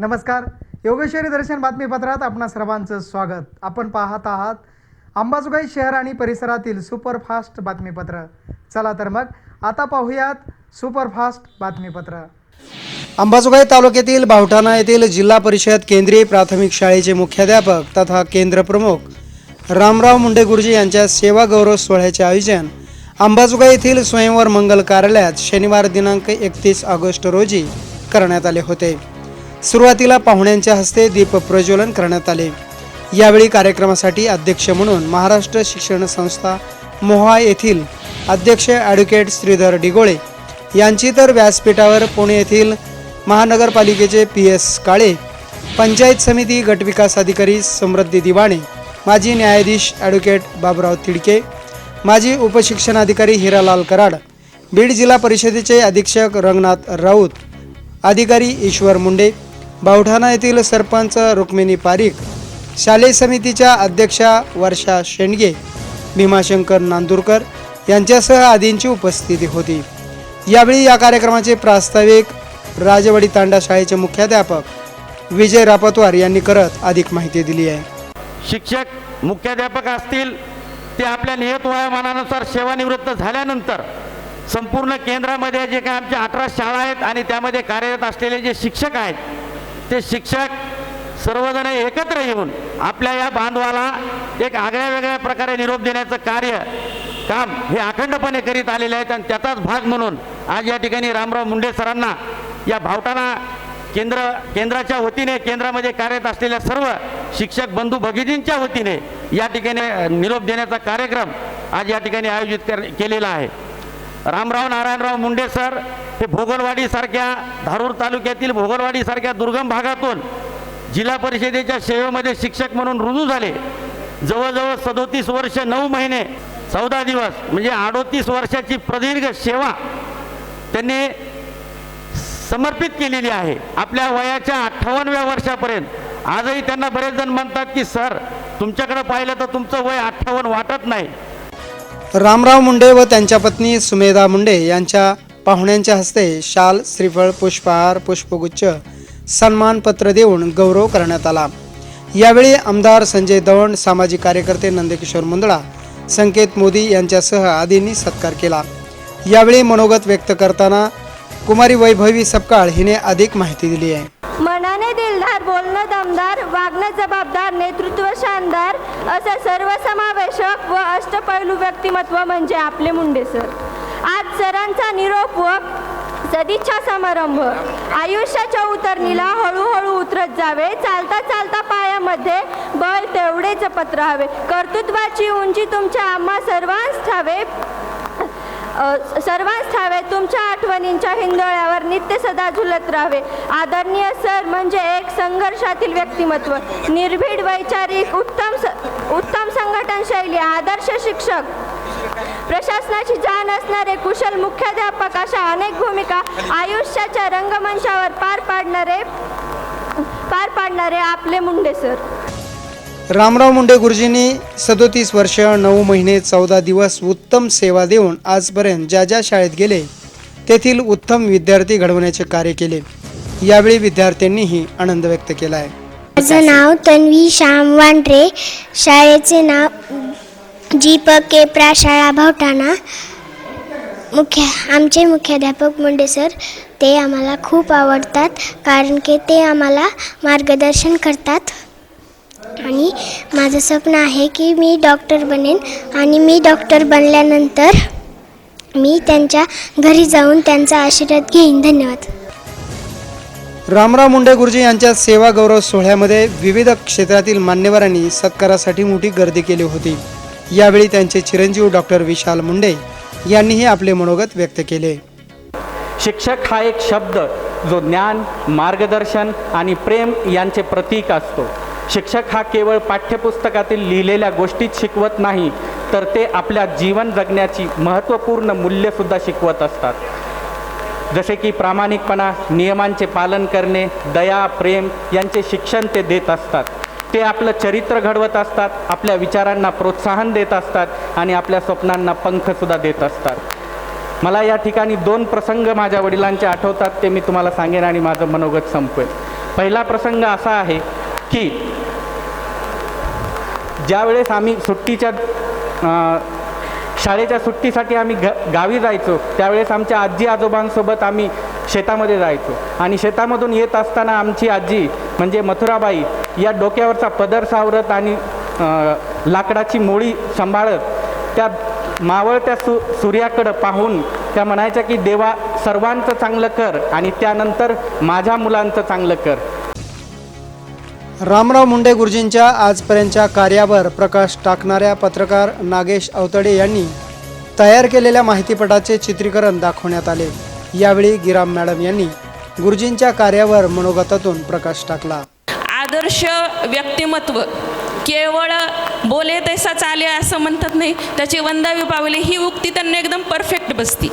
नमस्कार. योगेश्वरी दर्शन बातमीपत्रात आपणा सर्वांचं स्वागत. आपण पाहत आहात अंबाजोगाई शहर आणि परिसरातील सुपरफास्ट बातमीपत्र. चला तर मग आता पाहूयात सुपरफास्ट बातमीपत्र. अंबाजोगाई तालुक्यातील बावठाणा येथील जिल्हा परिषद केंद्रीय प्राथमिक शाळेचे मुख्याध्यापक तथा केंद्र प्रमुख रामराव मुंडे गुरुजी यांच्या सेवा गौरव सोहळ्याचे आयोजन अंबाजोगाई येथील स्वयंवर मंगल कार्यालयात शनिवार दिनांक एकतीस ऑगस्ट रोजी करण्यात आले होते. सुरुवातीला पाहुण्यांच्या हस्ते दीप प्रज्वलन करण्यात आले. यावेळी कार्यक्रमासाठी अध्यक्ष म्हणून महाराष्ट्र शिक्षण संस्था मोहा येथील अध्यक्ष ॲडव्होकेट श्रीधर डिगोळे यांची तर व्यासपीठावर पुणे येथील महानगरपालिकेचे पी एस काळे पंचायत समिती गटविकास अधिकारी समृद्धी दिवाणे माजी न्यायाधीश ॲडव्होकेट बाबुराव तिडके माजी उपशिक्षणाधिकारी हिरालाल कराड बीड जिल्हा परिषदेचे अधीक्षक रंगनाथ राऊत अधिकारी ईश्वर मुंडे बावठाणा येथील सरपंच रुक्मिणी पारीख शालेय समितीच्या अध्यक्षा वर्षा शेंडगे भीमाशंकर नांदूरकर यांच्यासह आदींची उपस्थिती होती. यावेळी या कार्यक्रमाचे प्रास्ताविक राजवाडी तांडा शाळेचे मुख्याध्यापक विजय रापतवार यांनी करत अधिक माहिती दिली आहे. शिक्षक मुख्याध्यापक असतील ते आपल्या नियत वयामानानुसार सेवानिवृत्त झाल्यानंतर संपूर्ण केंद्रामध्ये जे काही आमच्या अठरा शाळा आहेत आणि त्यामध्ये कार्यरत असलेले जे शिक्षक आहेत ते शिक्षक सर्वजण एकत्र येऊन आपल्या या बांधवाला एक आगळ्या वेगळ्या प्रकारे निरोप देण्याचं कार्य काम हे अखंडपणे करीत आलेले आहेत आणि त्याचाच भाग म्हणून आज या ठिकाणी रामराव मुंडे सरांना या भावटाना केंद्र केंद्राच्या वतीने केंद्रामध्ये कार्यरत असलेल्या सर्व शिक्षक बंधू भगिनींच्या वतीने या ठिकाणी निरोप देण्याचा कार्यक्रम आज या ठिकाणी आयोजित कर केलेला आहे. रामराव नारायणराव मुंडे सर हे भोगलवाडीसारख्या धारूर तालुक्यातील भोगलवाडीसारख्या दुर्गम भागातून जिल्हा परिषदेच्या सेवेमध्ये शिक्षक म्हणून रुजू झाले. जवळजवळ सदोतीस वर्ष नऊ महिने चौदा दिवस म्हणजे अडोतीस वर्षाची प्रदीर्घ सेवा त्यांनी समर्पित केलेली आहे. आपल्या वयाच्या अठ्ठावन्नव्या वर्षापर्यंत. आजही त्यांना बरेच जण म्हणतात की सर तुमच्याकडे पाहिलं तर तुमचं वय अठ्ठावन्न वाटत नाही. रामराव मुंडे व त्यांच्या पत्नी सुमेधा मुंडे यांच्या पाहुण्यांच्या हस्ते शाल श्रीफळ पुष्पहार पुष्पगुच्छ सन्मानपत्र देऊन गौरव करण्यात आला. यावेळी आमदार संजय दवण सामाजिक कार्यकर्ते नंदकिशोर मुंदळा संकेत मोदी यांच्यासह आदींनी सत्कार केला. यावेळी मनोगत व्यक्त करताना कुमारी वैभवी सपकाळ हिने अधिक माहिती दिली आहे. मनाने दिलदार बोलणं दमदार वागणं जबाबदार नेतृत्व शानदार असं सर्वसमावेशक व अष्टपैलू व्यक्तिमत्व म्हणजे आपले मुंडे सर. सरांचा निरोप व सदिच्छा समारंभ. आयुष्याच्या उतरणीला हळूहळू उतरत जावे. चालता चालता पायामध्ये बळ तेवढेच पत्र हवे कर्तृत्वाची उंची तुमच्या आम्हा सर्वांस ठावे. सर्वांस ठावे. तुमच्या आठवणींच्या हिंदोळ्यावर नित्य सदा झुलत राहावे. आदरणीय सर म्हणजे एक संघर्षातील व्यक्तिमत्व. निर्भीड वैचारिक उत्तम स संघटन शैली आदर्श शिक्षक. प्रशासनाची जाण असणारे कुशल मुख्याध्यापक अशा अनेक भूमिका आयुष्याच्या रंगमंचावर पार पाडणारे पार पाडणारे आपले मुंडे सर. रामराव मुंडे गुरुजींनी सदोतीस वर्ष नऊ महिने चौदा दिवस उत्तम सेवा देऊन आजपर्यंत ज्या ज्या शाळेत गेले तेथील उत्तम विद्यार्थी घडवण्याचे कार्य केले. यावेळी विद्यार्थ्यांनीही आनंद व्यक्त केला आहे. माझं नाव तन्वी श्याम वांड्रे शाळेचे नाव जी प के प्रा शाळा भावटाणा. मुख्य आमचे मुख्याध्यापक मुंडे सर ते आम्हाला खूप आवडतात कारण की ते आम्हाला मार्गदर्शन करतात. आणि माझं स्वप्न आहे की मी डॉक्टर बनेन आणि मी डॉक्टर बनल्यानंतर मी त्यांच्या घरी जाऊन त्यांचा आशीर्वाद घेईन. धन्यवाद. रामराव मुंडे गुरुजी यांच्या सेवा गौरव सोहळ्यामध्ये विविध क्षेत्रातील मान्यवरांनी सत्कारासाठी मोठी गर्दी केली होती. यावेळी त्यांचे चिरंजीव डॉक्टर विशाल मुंडे यांनीही आपले मनोगत व्यक्त केले. शिक्षक हा एक शब्द जो ज्ञान मार्गदर्शन आणि प्रेम यांचे प्रतीक असतो. शिक्षक हा केवळ पाठ्यपुस्तकातील लिहिलेल्या गोष्टीच शिकवत नाही तर ते आपल्या जीवन जगण्याची महत्त्वपूर्ण मूल्यसुद्धा शिकवत असतात. जसे की प्रामाणिकपणा नियमांचे पालन करणे दया प्रेम यांचे शिक्षण ते देत असतात. ते आपलं चरित्र घडवत असतात आपल्या विचारांना प्रोत्साहन देत असतात आणि आपल्या स्वप्नांना पंखसुद्धा देत असतात. मला या ठिकाणी दोन प्रसंग माझ्या वडिलांचे आठवतात ते मी तुम्हाला सांगेन आणि माझं मनोगत संपवेन. पहिला प्रसंग असा आहे की ज्यावेळेस आम्ही सुट्टीच्या शाळेच्या सुट्टीसाठी आम्ही ग गावी जायचो त्यावेळेस आमच्या आजी आजोबांसोबत आम्ही शेतामध्ये जायचो. आणि शेतामधून येत असताना आमची आजी म्हणजे मथुराबाई या डोक्यावरचा पदर सावरत आणि लाकडाची मोळी सांभाळत त्या मावळत्या सु सूर्याकडं पाहून त्या म्हणायच्या की देवा सर्वांचं चांगलं कर आणि त्यानंतर माझ्या मुलांचं चांगलं कर. रामराव मुंडे गुरुजींच्या आजपर्यंतच्या कार्यावर प्रकाश टाकणाऱ्या पत्रकार नागेश अवतडे यांनी तयार केलेल्या माहितीपटाचे चित्रीकरण दाखवण्यात आले. यावेळी गिराम मॅडम यांनी गुरुजींच्या कार्यावर मनोगतातून प्रकाश टाकला. आदर्श व्यक्तिमत्व. केवळ बोले तैसा चाले असं म्हणतात नाही. त्याची वंदावी पावले ही उक्ती त्यांना एकदम परफेक्ट बसती.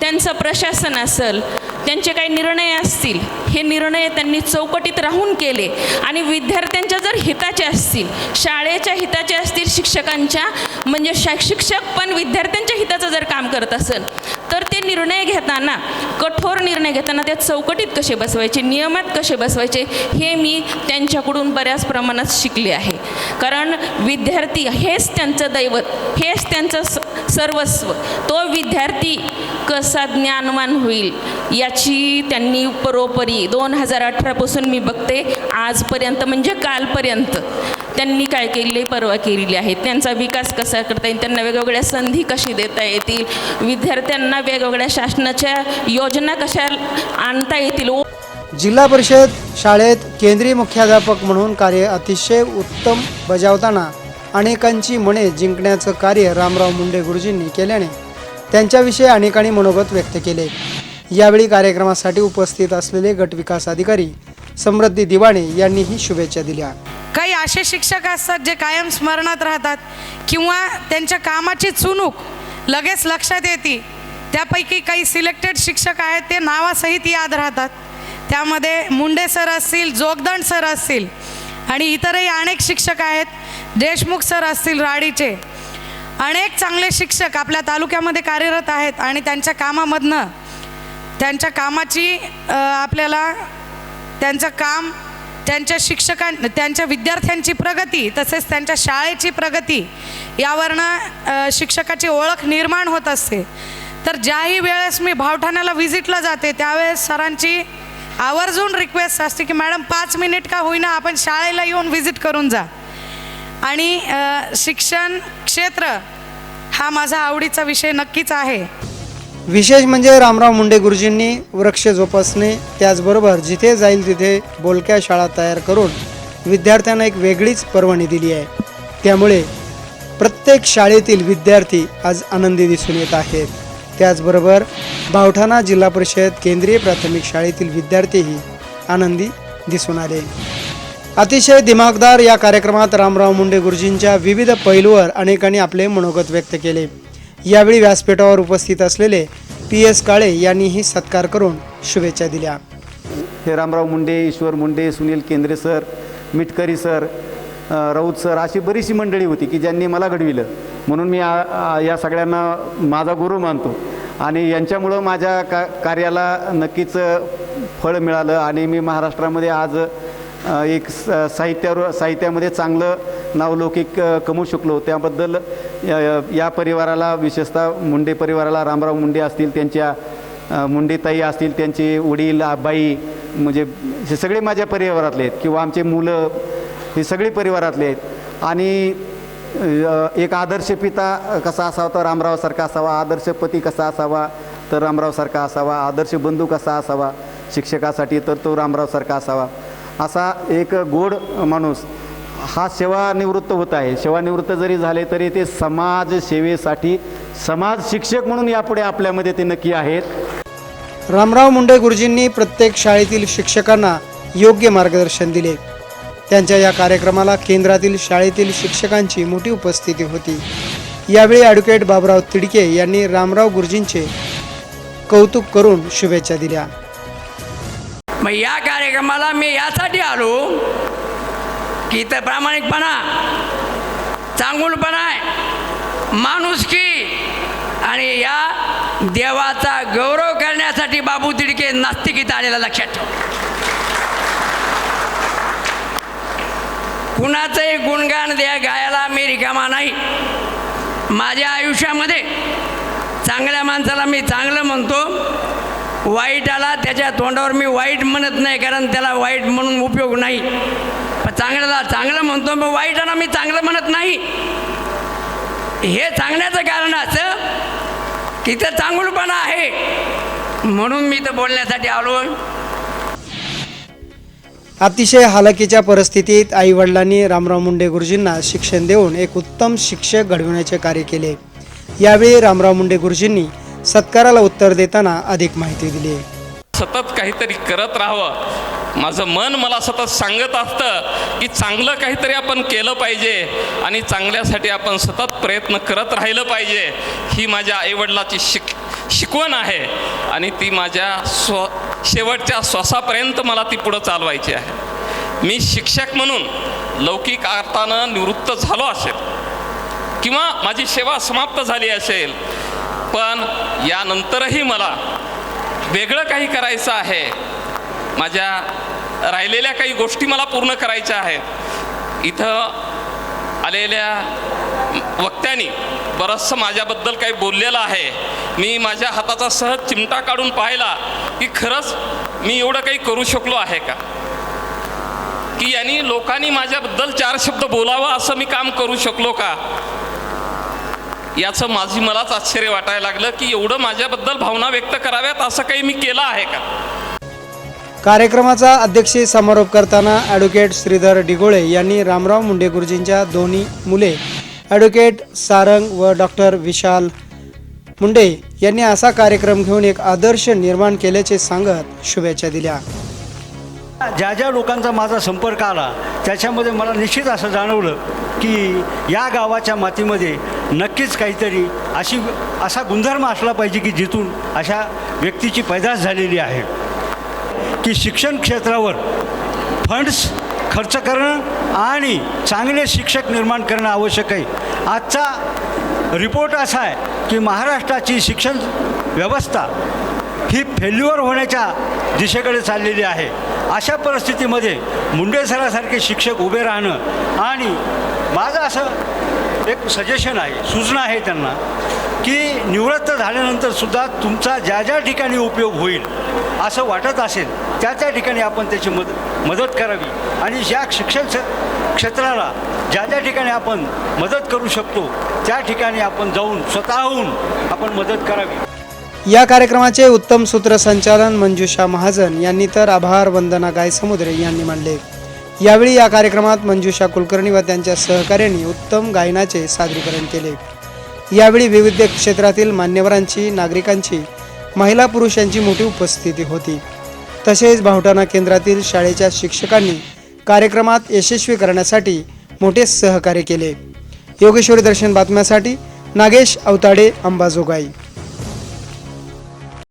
त्यांचं प्रशासन असेल त्यांचे काही निर्णय असतील हे निर्णय त्यांनी चौकटीत राहून केले. आणि विद्यार्थ्यांच्या जर हिताचे असतील शाळेच्या हिताचे असतील शिक्षकांच्या म्हणजे शा शिक्षक पण विद्यार्थ्यांच्या हिताचं जर काम करत असेल तर ते निर्णय घेताना कठोर निर्णय घेताना त्या चौकटीत कसे बसवायचे नियमात कसे बसवायचे हे मी त्यांच्याकडून बऱ्याच प्रमाणात शिकले आहे. कारण विद्यार्थी हेच त्यांचं दैवत हेच त्यांचं स सर्वस्व. तो विद्यार्थी कसा ज्ञानवान होईल याची त्यांनी परोपरी दोन हजार अठरापासून मी बघते आजपर्यंत म्हणजे कालपर्यंत. त्यांनी काय केले परवा केलेली आहे त्यांचा विकास कसा करता येईल त्यांना वेगवेगळ्या संधी कशी देता येतील विद्यार्थ्यांना वेगवेगळ्या शासनाच्या योजना कशा आणता येतील? जिल्हा परिषद शाळेत केंद्रीय मुख्याध्यापक म्हणून कार्य अतिशय उत्तम बजावताना अनेकांची मने जिंकण्याचं कार्य रामराव मुंडे गुरुजींनी केल्याने त्यांच्याविषयी अनेकांनी मनोगत व्यक्त केले. यावेळी कार्यक्रमासाठी उपस्थित असलेले गटविकास अधिकारी समृद्धी दिवाणे यांनीही शुभेच्छा दिल्या. काही असे शिक्षक असतात जे कायम स्मरणात राहतात किंवा त्यांच्या कामाची चुणूक लगेच लक्षात येते. त्यापैकी काही सिलेक्टेड शिक्षक आहेत ते नावासहित याद राहतात. त्यामध्ये मुंडे सर असतील जोगदंड सर असतील आणि इतरही अनेक शिक्षक आहेत. देशमुख सर असतील राडीचे. अनेक चांगले शिक्षक आपल्या तालुक्यामध्ये कार्यरत आहेत आणि त्यांच्या कामामधनं त्यांच्या कामाची आपल्याला त्यांचं काम त्यांच्या शिक्षकां त्यांच्या विद्यार्थ्यांची प्रगती तसेच त्यांच्या शाळेची प्रगती यावरनं शिक्षकाची ओळख निर्माण होत असते. तर ज्याही वेळेस मी भावठाण्याला व्हिजिटला जाते त्यावेळेस सरांची आवर्जून रिक्वेस्ट असते की मॅडम पाच मिनिट का होईना आपण शाळेला येऊन व्हिजिट करून जा. आणि शिक्षण क्षेत्र हा माझा आवडीचा विषय नक्कीच आहे. विशेष म्हणजे रामराव मुंडे गुरुजींनी वृक्ष जोपासणे त्याचबरोबर जिथे जाईल तिथे बोलक्या शाळा तयार करून विद्यार्थ्यांना एक वेगळीच पर्वणी दिली आहे. त्यामुळे प्रत्येक शाळेतील विद्यार्थी आज आनंदी दिसून येत आहेत. त्याचबरोबर बावठाणा जिल्हा परिषद केंद्रीय प्राथमिक शाळेतील विद्यार्थीही आनंदी दिसून आले. अतिशय दिमागदार या कार्यक्रमात रामराव मुंडे गुरुजींच्या विविध पैलूवर अनेकांनी आपले मनोगत व्यक्त केले. यावेळी व्यासपीठावर उपस्थित असलेले पी एस काळे यांनीही सत्कार करून शुभेच्छा दिल्या. हे Ramrao Munde Ishwar Munde Sunil Kendre sir Mitkari sir Raut sir अशी बरीचशी मंडळी होती की ज्यांनी मला घडविलं. म्हणून मी या सगळ्यांना माझा गुरु मानतो. आणि यांच्यामुळं माझ्या का कार्याला नक्कीच फळ मिळालं आणि मी महाराष्ट्रामध्ये आज एक स साहित्यावर साहित्यामध्ये चांगलं नावलौकिक कमवू शकलो. त्याबद्दल या- या परिवाराला विशेषतः मुंडे परिवाराला रामराव मुंडे असतील त्यांच्या मुंडेताई असतील त्यांचे वडील आबाई म्हणजे हे सगळे माझ्या परिवारातले आहेत किंवा आमचे मुलं हे सगळे परिवारातले आहेत. आणि एक आदर्श पिता कसा असावा तर रामरावसारखा असावा आदर्श पती कसा असावा तर रामरावसारखा असावा आदर्श बंधू कसा असावा शिक्षकासाठी तर तो रामरावसारखा असावा. असा एक गोड माणूस हा सेवानिवृत्त होत आहे. सेवानिवृत्त जरी झाले तरी ते समाज सेवेसाठी समाज शिक्षक म्हणून यापुढे आपल्यामध्ये ते नक्की आहेत. रामराव मुंडे गुरुजींनी प्रत्येक शाळेतील शिक्षकांना योग्य मार्गदर्शन दिले. त्यांच्या या कार्यक्रमाला केंद्रातील शाळेतील शिक्षकांची मोठी उपस्थिती होती. यावेळी ॲडव्होकेट बाबराव तिडके यांनी रामराव गुरुजींचे कौतुक करून शुभेच्छा दिल्या. मग या कार्यक्रमाला मी यासाठी आलो की इथं प्रामाणिकपणा चांगुलपणा आहे माणुसकी आणि या देवाचा गौरव करण्यासाठी बाबू तिडके नास्तिक इथं आलेला लक्षात ठेव. कुणाचंही गुणगान द्या गायला मी रिकामा नाही. माझ्या आयुष्यामध्ये चांगल्या माणसाला मी चांगलं म्हणतो. वाईटाला त्याच्या तोंडावर मी वाईट म्हणत नाही कारण त्याला वाईट म्हणून उपयोग नाही. पण चांगल्याला चांगलं म्हणतो मग वाईट आला मी चांगलं म्हणत नाही. हे सांगण्याचं कारण असं की तर चांगलपणा आहे. म्हणून मी तर बोलण्यासाठी आलो. अतिशय हालाकीच्या परिस्थितीत आईवडिलांनी रामराव मुंडे गुरुजींना शिक्षण देऊन एक उत्तम शिक्षक घडविण्याचे कार्य केले. यावेळी रामराव मुंडे गुरुजींनी सत्काराला उत्तर देताना अधिक माहिती दिली. सतत काहीतरी करत राहावं. माझं मन मला सतत सांगत असतं की चांगलं काहीतरी आपण केलं पाहिजे आणि चांगल्यासाठी आपण सतत प्रयत्न करत राहिलं पाहिजे. ही माझ्या आईवडिलाची शिक शिकवण आहे आणि ती माझ्या स्व शेवटच्या श्वासापर्यंत मला ती पुढं चालवायची आहे. मी शिक्षक म्हणून लौकिक अर्थानं निवृत्त झालो असेल किंवा माझी सेवा समाप्त झाली असेल पण यानंतरही मला वेगळं काही करायचं आहे. माझ्या राहिलेल्या काही गोष्टी मला पूर्ण करायच्या आहेत. इथं आलेल्या वक्त्यांनी बरंचसं माझ्याबद्दल काही बोललेलं आहे. मी माझ्या हाताचा सहज चिमटा काढून पाहिला की खरंच मी एवढं काही करू शकलो आहे का? की यांनी लोकांनी माझ्याबद्दल चार शब्द बोलावा असं मी काम करू शकलो का? याचं माझी मलाच आश्चर्य वाटायला लागलं की एवढं माझ्याबद्दल भावना व्यक्त कराव्यात असं काही मी केलं आहे का? कार्यक्रमाचा अध्यक्षीय समारोप करताना ॲडव्होकेट श्रीधर डिगोळे यांनी रामराव मुंडे गुरुजींच्या दोन्ही मुले ॲडव्होकेट सारंग व डॉक्टर विशाल मुंडे यांनी असा कार्यक्रम घेऊन एक आदर्श निर्माण केल्याचे सांगत शुभेच्छा दिल्या. ज्या ज्या लोकांचा माझा संपर्क आला त्याच्यामध्ये मला निश्चित असं जाणवलं की या गावाच्या मातीमध्ये नक्कीच काहीतरी अशी असा गुणधर्म असला पाहिजे की जिथून अशा व्यक्तीची पैदास झालेली आहे. की शिक्षण क्षेत्रावर फंड्स खर्च करणं आणि चांगले शिक्षक निर्माण करणं आवश्यक आहे. आजचा रिपोर्ट असा आहे की महाराष्ट्राची शिक्षण व्यवस्था ही फेल्युअर होण्याच्या दिशेकडे चाललेली आहे. अशा परिस्थितीमध्ये मुंडेसरासारखे शिक्षक उभे राहणं आणि माझं असं एक सजेशन आहे सूचना आहे त्यांना की निवृत्त झाल्यानंतर सुद्धा तुमचा ज्या ज्या ठिकाणी उपयोग होईल असं वाटत असेल त्या त्या ठिकाणी आपण त्याची मद मदत करावी. आणि ज्या शिक्षण क्ष- क्षेत्राला ज्या ज्या ठिकाणी आपण मदत करू शकतो त्या ठिकाणी आपण जाऊन स्वतःहून आपण मदत करावी. या कार्यक्रमाचे उत्तम सूत्रसंचालन मंजुषा महाजन यांनी तर आभार वंदना गायसमुद्रे यांनी मांडले. यावेळी या कार्यक्रमात मंजुषा कुलकर्णी व त्यांच्या सहकार्यांनी उत्तम गायनाचे सादरीकरण केले. यावेळी विविध क्षेत्रातील मान्यवरांची नागरिकांची महिला पुरुषांची मोठी उपस्थिती होती. तसेच भावटाणा केंद्रातील शाळेच्या शिक्षकांनी कार्यक्रमात यशस्वी करण्यासाठी मोठे सहकार्य केले. योगेश्वरी दर्शन बातम्यासाठी नागेश अवताडे अंबाजोगाई.